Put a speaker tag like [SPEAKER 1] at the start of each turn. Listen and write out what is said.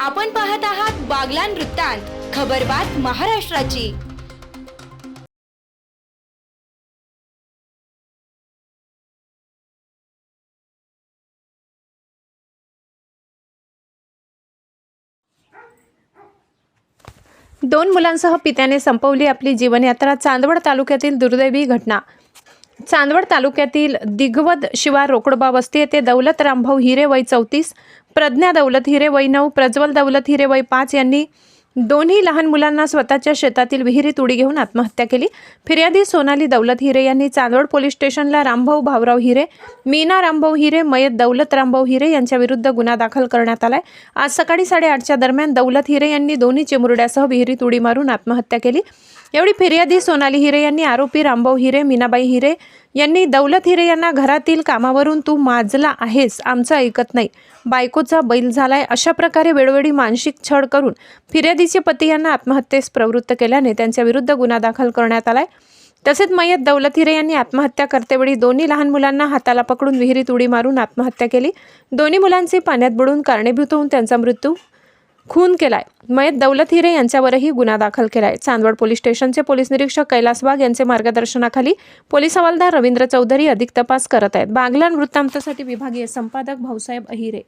[SPEAKER 1] आपण पाहत आहात बागलान वृत्तांत खबरबात महाराष्ट्राची.
[SPEAKER 2] दोन मुलांसह पित्याने संपवली आपली जीवनयात्रा चांदवड तालुक्यातील दुर्दैवी घटना. चांदवड तालुक्यातील दिग्वद शिवार रोकडोबा वस्ती येथे दौलत रामभाऊ हिरे वय चौतीस प्रज्ञा दौलत हिरे वय नऊ प्रज्वल दौलत हिरे वय पाच यांनी दोन्ही लहान मुलांना स्वतःच्या शेतातील विहिरीत उडी घेऊन आत्महत्या केली. फिर्यादी सोनाली दौलत हिरे यांनी चांदवड पोलीस स्टेशनला रामभाऊ भाऊराव हिरे मीना रामभाऊ हिरे मयत दौलत रामभाऊ हिरे यांच्या विरुद्ध गुन्हा दाखल करण्यात आलाय. आज सकाळी साडेआठच्या दरम्यान दौलत हिरे यांनी दोन्ही चिमुरड्यासह विहिरीत उडी मारून आत्महत्या केली. एवढी फिर्यादी सोनाली हिरे यांनी आरोपी रामभाऊ हिरे मीनाबाई हिरे यांनी दौलत हिरे यांना घरातील कामावरून तू माजला आहेस आमचं ऐकत नाही. बायकोचा बैल झालाय अशा प्रकारे वेळोवेळी मानसिक छळ करून फिर्यादीचे पती यांना आत्महत्येस प्रवृत्त केल्याने त्यांच्या विरुद्ध गुन्हा दाखल करण्यात आलाय. तसेच मयत दौलत हिरे यांनी आत्महत्या करतेवेळी दोन्ही लहान मुलांना हाताला पकडून विहिरीत उडी मारून आत्महत्या केली. दोन्ही मुलांचे पाण्यात बुडून कारणीभूत होऊन त्यांचा मृत्यू खून केलाय. मयत दौलत हिरे यांच्यावरही गुन्हा दाखल केलाय. चांदवड पोलीस स्टेशनचे पोलीस निरीक्षक कैलास बाग यांचे मार्गदर्शनाखाली पोलीस हवालदार रवींद्र चौधरी अधिक तपास करत आहेत. बागलान वृत्तांतासाठी विभागीय संपादक भाऊसाहेब अहिरे.